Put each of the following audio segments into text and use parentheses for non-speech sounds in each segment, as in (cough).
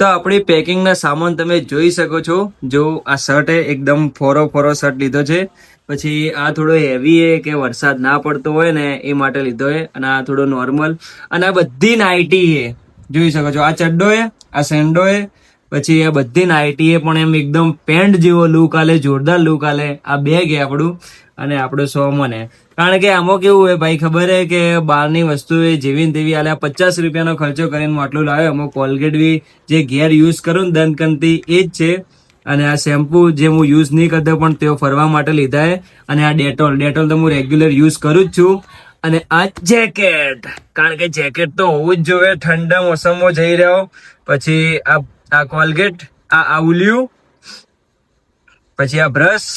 તો આપણી પેકિંગના સામાન તમે જોઈ શકો છો. જો આ શર્ટ એકદમ ફોરો ફોરો શર્ટ લીધો છે. પછી આ થોડો હેવી એ કે વરસાદ ના પડતો હોય ને એ માટે લીધો છે અને આ થોડો નોર્મલ અને આ બધી નાઇટી એ. જોઈ શકો છો, આ ચડ્ડો એ, આ સેન્ડો એ, પછી આ બધી નાઇટી એ પણ એમ એકદમ પેન્ટ જેવો લુક આલે, જોરદાર લુક આલે. આ બેગ એ આપણું. અને આપણે સો મને કારણ કે આમાં કેવું હોય, ભાઈ ખબર હે કે બહારની વસ્તુ એ જેવી ને તેવી આલે પચાસ રૂપિયાનો ખર્ચો કરીને આટલું લાવ્યો. આમાં કોલગેટ બી જે ઘેર યુઝ કરું ને દંતકંતી એ જ છે. અને આ શેમ્પુ જે હું યુઝ નહીં કરતો, પણ તેઓ ફરવા માટે લીધા હે. અને આ ડેટોલ ડેટોલ તો હું રેગ્યુલર યુઝ કરું જ છું. અને આ જેકેટ કારણ કે જેકેટ તો હોવું જ જોઈએ, ઠંડા મોસમમાં જઈ રહ્યો. પછી આ આ કોલગેટ આ આઉલિયું પછી આ બ્રશ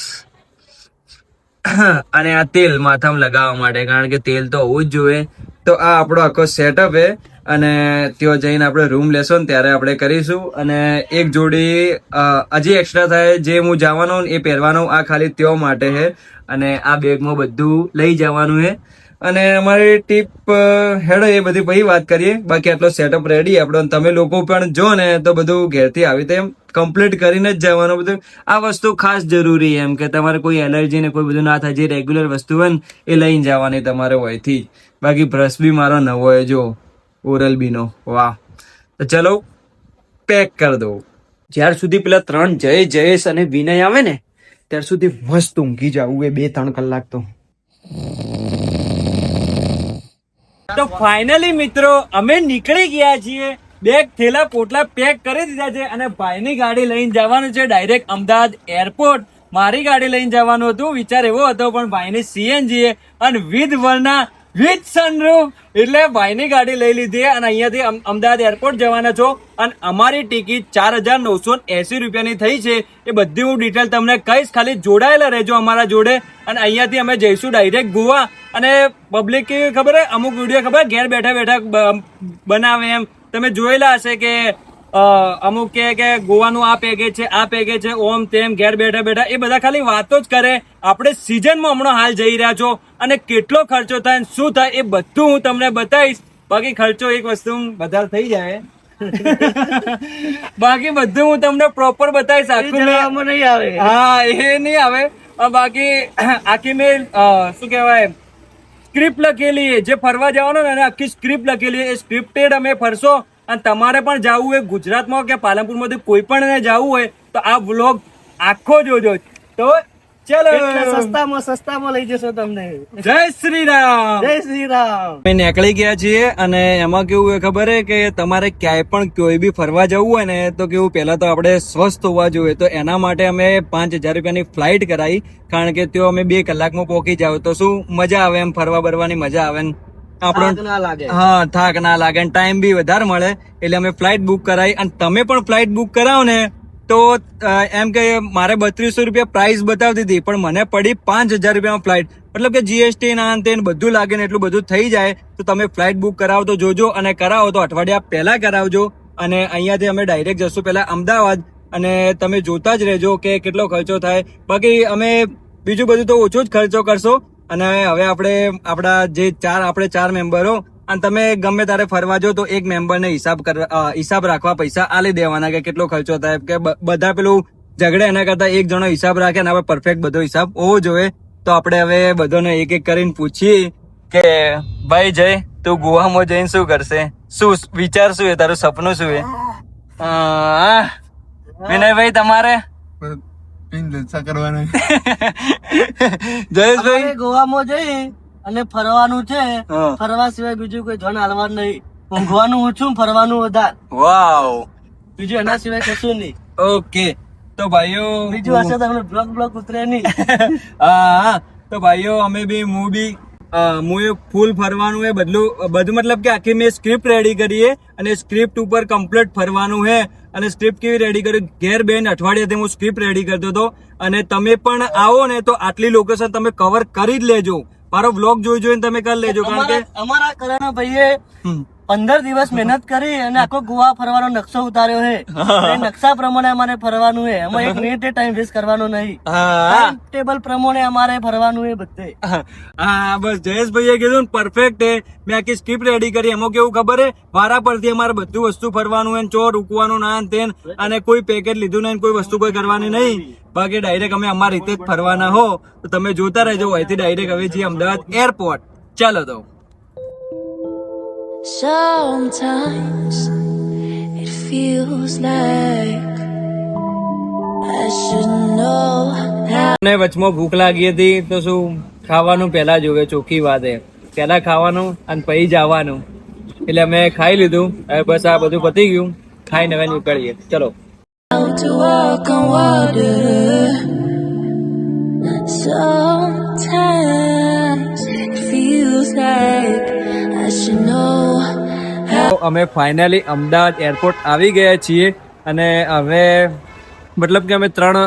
(coughs) અને આ તેલ માથામાં લગાવવા માટે, કારણ કે તેલ તો હોવું જ જોઈએ. તો આ આપણો આખો સેટઅપ છે. અને ત્યાં જઈને આપણે રૂમ લેશો ને ત્યારે આપણે કરીશું. અને એક જોડી હજી એક્સ્ટ્રા થાય જે હું જવાનો એ પહેરવાનો આ ખાલી ત્યો માટે છે. અને આ બેગમાં બધું લઈ જવાનું છે. અને અમારી ટીપ હેડો એ બધી પછી વાત કરીએ. બાકી આટલો સેટઅપ રેડી આપણો. તમે લોકો પણ જો ને તો બધું ઘેરથી આવી રીતે એમ કમ્પ્લીટ કરીને જ જવાનું બધું. આ વસ્તુ ખાસ જરૂરી એમ કે તમારે કોઈ એલર્જી ને કોઈ બધું ના થાય, જે રેગ્યુલર વસ્તુ હોય ને, એ લઈને જવાની તમારે હોયથી જ. બાકી બ્રશ બી મારો નવો હોય જો. ઓરલ બીનો વાહ. તો ચલો પેક કરી દો જ્યાર સુધી પેલા ત્રણ જય જયેશ અને વિનય આવે ને, ત્યાર સુધી મસ્ત ઊંઘી જવું એ બે ત્રણ કલાક તો. તો ફાઇનલી મિત્રો, અમે નીકળી ગયા છીએ બેગ થેલા પોટલા પેક કરી દીધા છે અને ભાઈની ગાડી લઈને જવાનું છે ડાયરેક્ટ અમદાવાદ એરપોર્ટ. મારી ગાડી લઈને જવાનું હતું. વિચાર એવો હતો, પણ ભાઈની સીએનજી એ અને વિથ વરના, વિથ સનરૂફ એટલે ભાઈની ગાડી લઈ લીધી અને અહીંયાથી અમદાવાદ એરપોર્ટ જવાના છો. અને અમારી ટિકિટ ચાર હજાર નવસો એસી રૂપિયાની થઈ છે. એ બધી હું ડિટેલ તમને કહીશ. ખાલી જોડાયેલા રહેજો અમારા જોડે. અને અહીંયાથી અમે જઈશું ડાયરેક્ટ ગોવા. અને પબ્લિક ખબર હે? અમુક વીડિયો ખબર ઘેર બેઠા બેઠા બ- બનાવે એમ. તમે જોયેલા હશે કે અમુક કે કે ગોવાનું આ પેકેજ છે આ પેકેજ છે ઓમ તેમ ઘેર બેઠા બેઠા એ બધા ખાલી વાતો જ કરે. આપણે સિઝનમાં હમણાં હાલ જઈ રહ્યા છો અને કેટલો ખર્ચો થાય અને શું થાય એ બધું હું તમને બતાવીશ. બાકી ખર્ચો એક વસ્તુ વધારે થઈ જાય. બાકી બધું હું તમને પ્રોપર બતાવીશ. આખું નહીં આવે. હા એ નહીં આવે. બાકી આખી મેં શું કહેવાય સ્ક્રિપ્ટ લખેલી જે ફરવા જવાનો ને આખી સ્ક્રિપ્ટ લખેલી એ સ્ક્રિપ્ટેડ અમે ફરશો. અને તમારે પણ જવું હોય ગુજરાતમાં કે પાલનપુરમાંથી કોઈ પણ જવું હોય તો આ વ્લોગ આખો જોજો. તો ચલો. સસ્તામાં સસ્તામાં લઈ જશો તમને. જય શ્રી રામ જય શ્રી રામ અમે નીકળી ગયા છીએ અને એમાં કેવું એ ખબર હે કે તમારે ક્યાંય પણ કોઈ બી ફરવા જવું હોય ને તો કેવું પહેલા તો આપણે સ્વસ્થ હોવા જોઈએ. તો એના માટે અમે પાંચ હજાર રૂપિયાની ફ્લાઇટ કરાવી કારણ કે તેઓ અમે બે કલાકમાં પહોંચી જાવ તો શું મજા આવે એમ ફરવા બરવાની મજા આવે આપણો થાક ના લાગે. હા થાક ના લાગે. અને ટાઈમ બી વધારે મળે. એટલે અમે ફ્લાઇટ બુક કરાવી અને તમે પણ ફ્લાઇટ બુક કરાવો ને તો એમ કે મારે બત્રીસો રૂપિયા પ્રાઇસ બતાવતી હતી, પણ મને પડી પાંચ હજાર રૂપિયામાં ફ્લાઇટ મતલબ કે જીએસટી ના અંતે બધું લાગે ને એટલું બધું થઈ જાય, તો તમે ફ્લાઇટ બુક કરાવો તો જોજો અને કરાવો તો અઠવાડિયા પહેલા કરાવજો. અને અહીંયાથી અમે ડાયરેક્ટ જશું પહેલા અમદાવાદ અને તમે જોતા જ રહેજો કે કેટલો ખર્ચો થાય. બાકી અમે બીજું બધું તો ઓછો જ ખર્ચો કરશો. અને હવે આપણે, આપણા જે ચાર, આપણે ચાર મેમ્બરો અને તમે ગમે તારે ફરવા જો તો એક મેમ્બરને હિસાબ કરવા હિસાબ રાખવા પૈસા આલી દેવાના કે કેટલો ખર્ચો થાય કે બધા પેલું ઝઘડે એના કરતા એક જણો હિસાબ રાખે અને આપણે પરફેક્ટ બધો હિસાબ હોવો જોઈએ. તો આપણે હવે બધાને એક એક કરીને પૂછીએ કે ભાઈ જય તું ગોવામાં જઈને શું કરશે? શું વિચાર શું એ? તારું સપનું શું એ? વિનયભાઈ તમારે? (laughs) જયેશભાઈ? ગોવામાં જઈ અને ફરવાનું છે ફરવા સિવાય બીજું કોઈ ધન હાલવા નહીં. ઊંઘવાનું ઓછું ફરવાનું વધારે. વાવ. બીજું એના સિવાય કશું નહીં. ઓકે. તો ભાઈઓ બીજું હશે તમને બ્લોક બ્લોક ઉતરે નહીં. (laughs) હા. તો ભાઈઓ અમે બી હું બી હું એ ફૂલ ફરવાનું એ બધું બધું મતલબ કે આખી મેં સ્ક્રિપ્ટ રેડી કરીએ અને સ્ક્રિપ્ટ ઉપર કમ્પ્લીટ ફરવાનું હે અને સ્ક્રિપ્ટ કેવી રેડી કરી? ઘેર બેન અઠવાડિયાથી હું સ્ક્રિપ્ટ રેડી કરતો હતો. અને તમે પણ આવો ને તો આટલી લોકેશન તમે કવર કરી જ લેજો. મારો વ્લોગ જોઈ જોઈને તમે કરી લેજો કારણ કે અમારા કરાના ભાઈએ. પંદર દિવસ મહેનત કરી અને આખો ગોવા ફરવાનો નકશો ઉતાર્યો છે નકશા પ્રમાણે અમારે ફરવાનું છે એમાં એક મિનિટે ટાઈમ વેસ્ટ કરવાનો નહીં. ટેબલ પ્રમાણે અમારે ફરવાનું છે બધે. હા બસ જયેશભાઈએ કીધું પરફેક્ટ છે મેં આખી સ્ક્રિપ્ટ રેડી કરી. એમાં કેવું ખબર હે? વારા પરથી અમારે બધું વસ્તુ ફરવાનું હે ચો રૂકવાનું ના તેન. અને કોઈ પેકેટ લીધું નહીં કોઈ વસ્તુ કોઈ કરવાની નહીં. બાકી ડાયરેક્ટ અમે અમારી રીતે જ ફરવાના હો. તો તમે જોતા રહેજો. અહીંથી ડાયરેક્ટ હવે છીએ અમદાવાદ એરપોર્ટ ચાલો તો. Sometimes it feels like I should know how. ને વચમાં ભૂખ લાગી હતી તો શું ખાવાનું પહેલા જોવે ચોખ્ખી વાત એ પહેલા ખાવાનું અને પછી જવાનું એટલે અમે ખાઈ લીધું હવે બસ આ બધું પતી ગયું ખાઈને હવે નીકળીએ ચલો. Sometimes it feels like અમે ફાઇનલી અમદાવાદ એરપોર્ટ આવી ગયા છીએ અને હવે મતલબ કે અમે ત્રણ,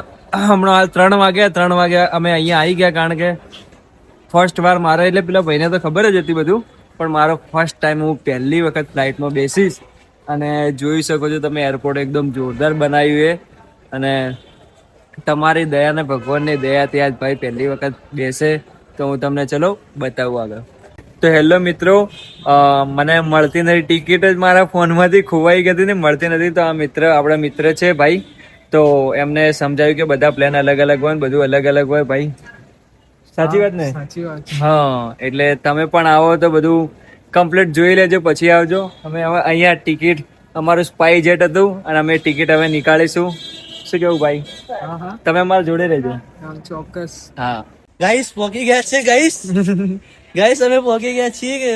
હમણાં ત્રણ વાગ્યા ત્રણ વાગ્યા અમે અહીંયા આવી ગયા કારણ કે ફર્સ્ટ વાર મારે, એટલે પેલા ભાઈને તો ખબર જ હતી બધું, પણ મારો ફર્સ્ટ ટાઈમ હું પહેલી વખત ફ્લાઇટમાં બેસીશ અને જોઈ શકો છો તમે એરપોર્ટ એકદમ જોરદાર બનાવ્યું છે અને તમારી દયા ને ભગવાનની દયાથી આજ ભાઈ પહેલી વખત બેસે, તો હું તમને ચલો બતાવું આગળ. તો હેલો મિત્રો મને મળતી નથી ટિકિટ જ મારા ફોનમાંથી ખોવાઈ ગઈ હતી ને મળતી નથી તો આ મિત્ર આપણા મિત્ર છે ભાઈ. તો એમને સમજાવ્યું કે બધા પ્લાન અલગ અલગ હોય બધું અલગ અલગ હોય ભાઈ. સાચી વાત ને? સાચી વાત હા એટલે તમે પણ આવો તો બધું કમ્પ્લીટ જોઈ લેજો પછી આવજો. અમે હવે અહીંયા ટિકિટ અમારું સ્પાઈ જેટ હતું અને અમે ટિકિટ હવે નીકાળીશું. શું કેવું ભાઈ? હા હા. તમે અમારા જોડે રહેજો. ચોક્કસ. હા. ગાઈસ પહોંચી ગયા છે ગાઈસ ગાઈસ અમે પહોંચી ગયા છીએ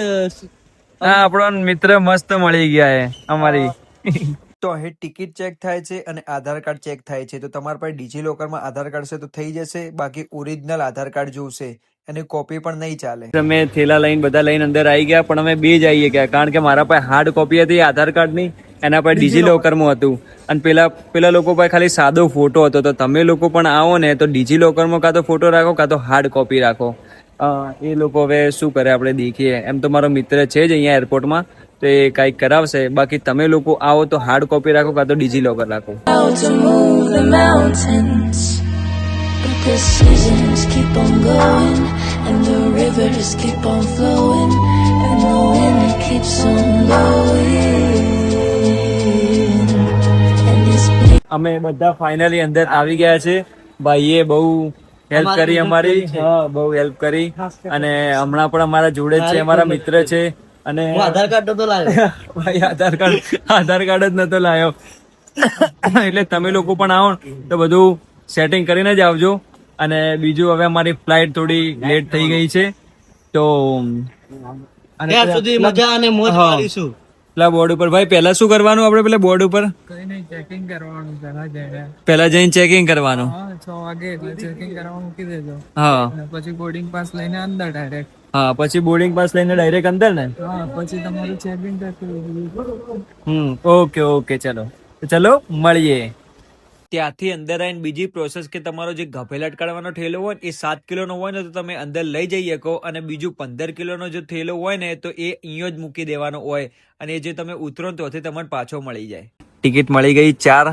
હા આપણો મિત્ર મસ્ત મળી ગયા છે અમારી. તો અહીં ટિકિટ ચેક થાય છે અને આધાર કાર્ડ ચેક થાય છે. તો તમારા પાસે ડીજી લોકરમાં આધાર કાર્ડ છે તો થઈ જશે બાકી ઓરિજિનલ આધાર કાર્ડ જોશે. એની કોપી પણ નહીં ચાલે. અમે થેલા લઈને બધા લઈને અંદર આવી ગયા પણ અમે બે જ આવીએ ગયા કારણ કે મારા પાસે હાર્ડ કોપી હતી આધાર કાર્ડની. એના પાસે ડિજી લોકરમાં હતું. અને પેલા પેલા લોકો પાસે ખાલી સાદો ફોટો હતો. તો તમે લોકો પણ આવો ને તો ડિજી લોકરમાં કાં તો ફોટો રાખો કાં તો હાર્ડ કોપી રાખો. એ લોકો હવે શું કરે આપણે દેખીએ. એમ તો મારો મિત્ર છે જ અહીંયા એરપોર્ટમાં તો એ કાંઈક કરાવશે. બાકી તમે લોકો આવો તો હાર્ડ કોપી રાખો કાં તો ડિજી લોકર રાખો the seasons keep on going, and the river just keep on flowing, and the wind keeps on blowing. અમે બધા ફાઇનલી અંદર આવી ગયા છે. ભાઈએ બહુ હેલ્પ કરી અમારી. હા બહુ હેલ્પ કરી. અને હમણાં પણ અમારા જોડે જ છે અમારા મિત્ર છે. અને આધાર કાર્ડ નતો લાવ્યો. (laughs) ભાઈ આધાર કાર્ડ આધાર કાર્ડ જ નતો લાવ્યો. (coughs) એટલે તમે લોકો પણ આવો તો બધું સેટિંગ કરીને જ આવજો. અને બીજું હવે અમારી ફ્લાઇટ થોડી લેટ થઈ ગઈ છે. તો ત્યાં સુધી મજા અને મોજ કરીશું પેલા બોર્ડ ઉપર. ભાઈ પહેલા શું કરવાનું આપણે પેલા બોર્ડ ઉપર? કઈ નહીં ચેકિંગ કરવાનું પેલા જઈને. પહેલા જઈને ચેકિંગ કરવાનું. હા છ વાગે એટલે ચેકિંગ કરવા મૂકી દેજો. હા. પછી બોર્ડિંગ પાસ લઈને અંદર ડાયરેક્ટ હા પછી બોર્ડિંગ પાસ લઈને ડાયરેક્ટ અંદર ને? હા પછી તમારું ચેકિંગ કરતું હમ ઓકે ઓકે ચલો. ચલો મળીએ. ત્યાંથી અંદર આવીને બીજી પ્રોસેસ કે તમારો જે ગભેલ અટકાડવાનો ઠેલો હોય ને એ સાત કિલોનો હોય ને તો તમે અંદર લઈ જઈ શકો અને બીજું પંદર કિલોનો જો થેલો હોય ને તો એ અહીંયા જ મૂકી દેવાનો હોય અને જે તમે ઉતરો ને તોથી તમને પાછો મળી જાય. ટિકિટ મળી ગઈ ચાર,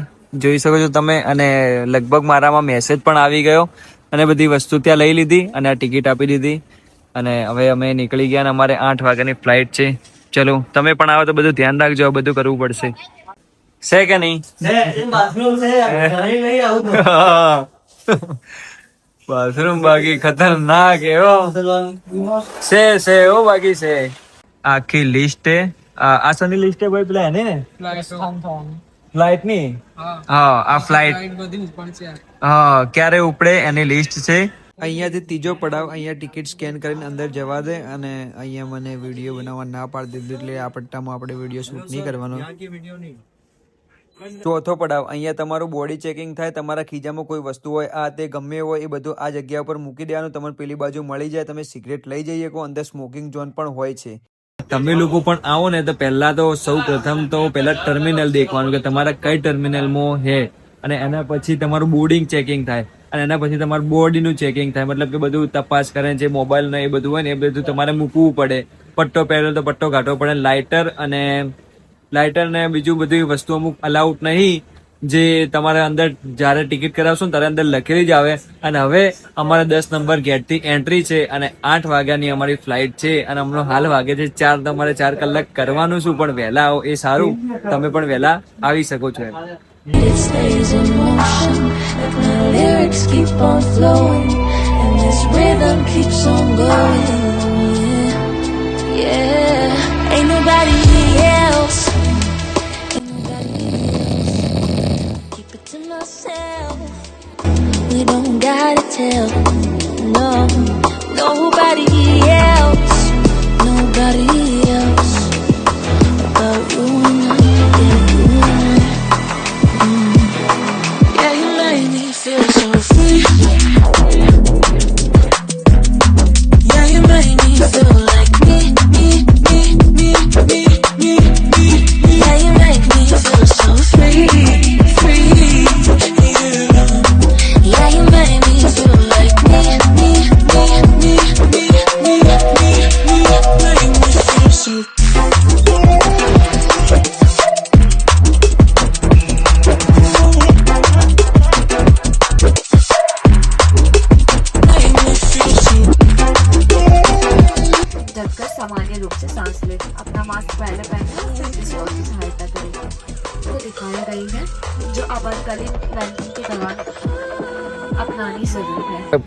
જોઈ શકો છો તમે, અને લગભગ મારામાં મેસેજ પણ આવી ગયો અને બધી વસ્તુ ત્યાં લઈ લીધી અને આ ટિકિટ આપી દીધી. અને હવે અમે નીકળી ગયા અને અમારે આઠ વાગ્યાની ફ્લાઇટ છે. ચલો, તમે પણ આવો તો બધું ધ્યાન રાખજો બધું કરવું પડશે. છે કે નહીં? બાથરૂમ છે ઘરે નહીં આવું બાથરૂમ (laughs) બાકી ખતરનાક એવો છે છે એવો બાકી છે. આખી લિસ્ટ આસાની આ આ સની લિસ્ટ ભાઈ પેલા એની ને? ફ્લાઇટની? હા. આ ફ્લાઇટ હા ક્યારે ઉપડે એની લિસ્ટ છે? અહીંયાથી ત્રીજો પડાવ અહીંયા ટિકિટ સ્કેન કરીને અંદર જવા દે અને અહીંયા મને વીડિયો બનાવવા ના પાડી દીધું એટલે આ પટ્ટામાં આપણે વીડિયો શૂટ નહીં કરવાનો. ચોથો પડાવ. અહીંયા તમારું બોડી ચેકિંગ થાય, તમારા ખીજામાં કોઈ વસ્તુ હોય, આ તે ગમે હોય, એ બધું આ જગ્યા પર મૂકી દેવાનું, તમને પેલી બાજુ મળી જાય, તમે સિગરેટ લઈ જઈએ કો અંદર સ્મોકિંગ ઝોન પણ હોય છે. તમે લોકો પણ આવો ને તો પહેલા તો સૌ પ્રથમ તો પહેલા ટર્મિનલ દેખવાનું કે તમારા કઈ ટર્મિનલમાં હે, અને એના પછી તમારું બોર્ડિંગ ચેકિંગ થાય, અને એના પછી તમારું બોડીનું ચેકિંગ થાય, મતલબ કે બધું તપાસ કરે છે મોબાઈલ ને એ બધું હોય ને એ બધું તમારે મૂકવું પડે. પટ્ટો પહેરેલો તો પટ્ટો કાઢવો પડે લાઇટર અને લાઇટર ને બીજું બધી વસ્તુ અમુક અલાઉટ નહીં. જે તમારે અંદર જ્યારે ટિકિટ કરાવશો ને ત્યારે અંદર લખેલી જ આવે. અને હવે અમારે દસ નંબર ગેટથી એન્ટ્રી છે અને આઠ વાગ્યાની અમારી ફ્લાઇટ છે અને અમનો હાલ વાગે છે ચાર. તમારે ચાર કલાક કરવાનું શું પણ વહેલા આવો, એ સારું. તમે પણ વહેલા આવી શકો છો એમ. It tell, no, no.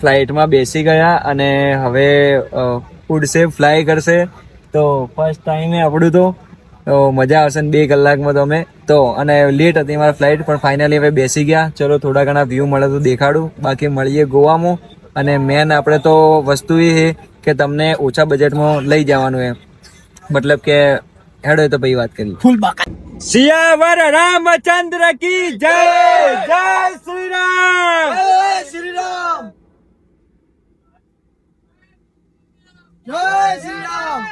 ફ્લાઇટમાં બેસી ગયા અને હવે ઉડશે ફ્લાય કરશે. તો ફર્સ્ટ ટાઈમે આપણું તો તો મજા આવશે ને બે કલાકમાં તો અમે. તો અને લેટ હતી મારા ફ્લાઇટ પણ ફાઇનલી હવે બેસી ગયા. ચલો થોડા ઘણા વ્યૂ મળે તો દેખાડું. બાકી મળીએ ગોવામાં. અને મેન આપણે તો વસ્તુ એ છે કે તમને ઓછા બજેટમાં લઈ જવાનું એમ. મતલબ કે હેડો તો પછી વાત કરી ફૂલ સિયાવર રામચંદ્ર કી જય! જય શ્રી રામ! જય શ્રી રામ! જય શ્રી રામ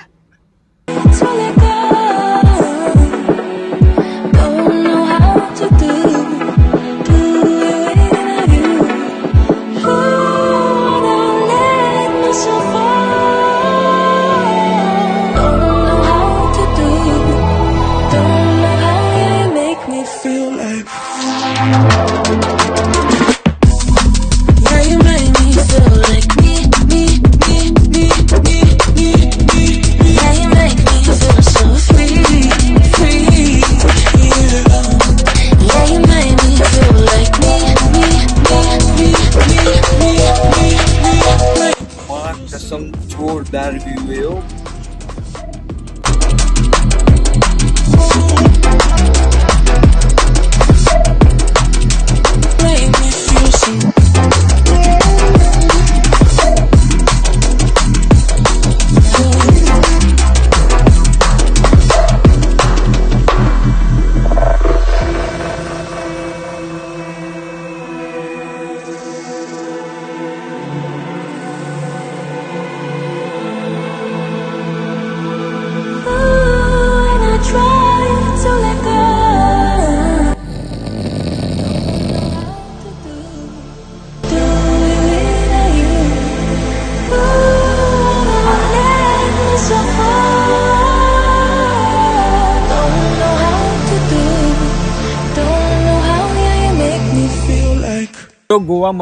ગોવા